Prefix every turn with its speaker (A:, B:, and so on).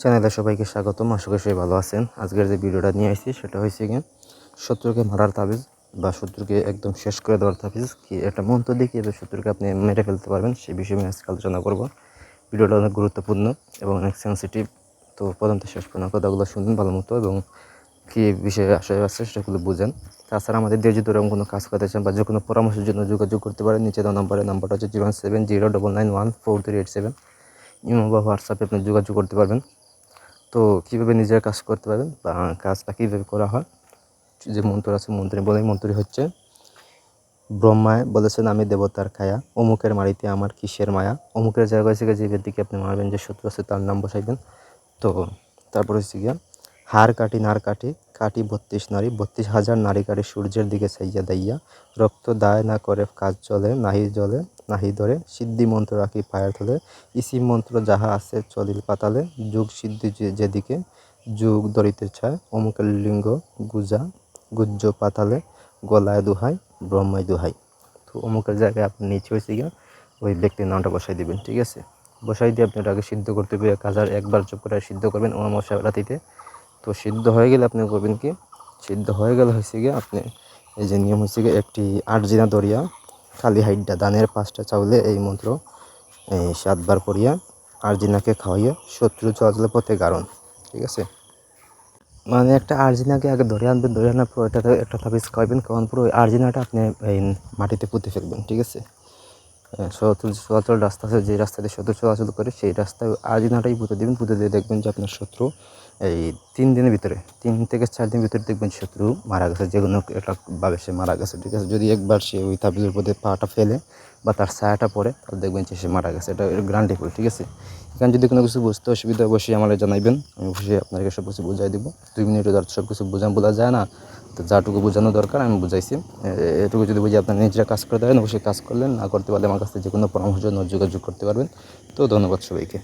A: চ্যানেলে সবাইকে স্বাগতম, আশা করি সবাই ভালো আছেন। আজকের যে ভিডিওটা নিয়ে আসছি সেটা হয়েছে কি শত্রুকে মারার তাবিজ বা শত্রুকে একদম শেষ করে দেওয়ার তাবিজ কি একটা মন্ত্র দিয়ে কীভাবে শত্রুকে আপনি মেরে ফেলতে পারবেন সেই বিষয়ে আমি আজকে আলোচনা করব। ভিডিওটা অনেক গুরুত্বপূর্ণ এবং অনেক সেন্সিটিভ তো প্রথম থেকে শেষ পর্যন্ত কথাগুলো শুনুন ভালো মতো এবং কী বিষয়ে আশয় আছে সেগুলো বুঝেন। তাছাড়া আমাদের দিয়ে যদি এরকম কোনো কাজ করতে চান বা যে কোনো পরামর্শের জন্য যোগাযোগ করতে পারেন, নিচে দেওয়া নম্বরে, নাম্বারটা হচ্ছে zero seven zero double nine one four three eight seven. Imo বা হোয়াটসঅ্যাপে আপনি যোগাযোগ করতে পারবেন। তো কীভাবে নিজের কাজ করতে পারবেন বা কাজটা কীভাবে করা হয়? যে মন্ত্র আছে, মন্ত্রী বলে মন্ত্রী হচ্ছে। ব্রহ্মায় বলেছেন, আমি দেবতার খায়া, অমুকের মারিতে আমার কিসের মায়া? অমুকের জায়গায় থেকে যে দিকে আপনি মারবেন, যে শত্রু আছে তার নাম বসাইবেন তো তারপর হচ্ছে গিয়া হার কাটি নার কাটি কাটি বত্রিশ নারী, বত্রিশ হাজার নারী কাটি সূর্যের দিকে চাইয়া দাইয়া, রক্ত দায় না করে কাজ চলে, নাহি জলে নাহি ধরে সিদ্ধি মন্ত্র রাখি পায়ের তলে। ইসি মন্ত্র যাহা আছে চলিল পাতালে, যুগ সিদ্ধি যেদিকে যুগ ধরিতে চায়, অমুকের লিঙ্গ গুজা, গুজ্জ পাতালে, গলায় দুহাই ব্রহ্মায় দুহাই। তো অমুকের জায়গায় আপনি নিচে হয়েছে গিয়া, ওই ব্যক্তির নামটা বসাই দিবেন, ঠিক আছে? বসাই দিয়ে আপনি ওটাকে সিদ্ধ করতে হবে এক হাজার একবার চুপ করে সিদ্ধ করবেন অমাবস্যা রাতিতে। তো সিদ্ধ হয়ে গেলে আপনি করবেন কি? সিদ্ধ হয়ে গেলে হয়েছে গিয়ে আপনি, এই যে নিয়ম হয়েছে গিয়ে একটি আটজিনা দরিয়া খালি হাইডটা দানের পাঁচটা চাউলে এই মন্ত্র, এই সাতবার করিয়া আর্জিনাকে খাওয়াইয়া শত্রু চলাচল পথে গারণ, ঠিক আছে? মানে একটা আর্জিনাকে আগে ধরে আনবেন, ধরে আনার পর এটা একটা তাবিজ খাওয়াবেন কারণ পুরো আর্জিনাটা আপনি এই মাটিতে পুঁতে ফেলবেন, ঠিক আছে? হ্যাঁ, শত্রু চলাচল রাস্তা আছে যে রাস্তাতে শত্রু চলাচল করে সেই রাস্তায় আর্জিনাটাই পুঁতে দেবেন পুঁতে দিয়ে দেখবেন যে আপনার শত্রু এই তিন দিনের ভিতরে তিন থেকে চার দিনের ভিতরে দেখবেন শত্রু মারা গেছে যে কোনো একটা ভাবে সে মারা গেছে ঠিক আছে? যদি একবার সে ওই তাবিজের উপরে পাটা ফেলে বা তার ছায়াটা পড়ে, তাহলে দেখবেন যে সে মারা গেছে। এটা গ্রান্টিফুল ঠিক আছে? এখানে যদি কোনো কিছু বুঝতে অসুবিধা অবশ্যই আমাকে জানাইবেন। আমি অবশ্যই আপনাকে সব কিছু বোঝাই দেবো। দুই মিনিটে ধর সব কিছু বোঝা বোঝা যায় না। তো যাটুকু বোঝানো দরকার, আমি বুঝাইছি। এটুকু যদি বুঝি আপনার নিজেরা কাজ করতে পারেন অবশ্যই কাজ করলেন। না করতে পারলে আমার কাছে যে কোনো পরামর্শ, যোগাযোগ করতে পারবেন। তো ধন্যবাদ সবাইকে।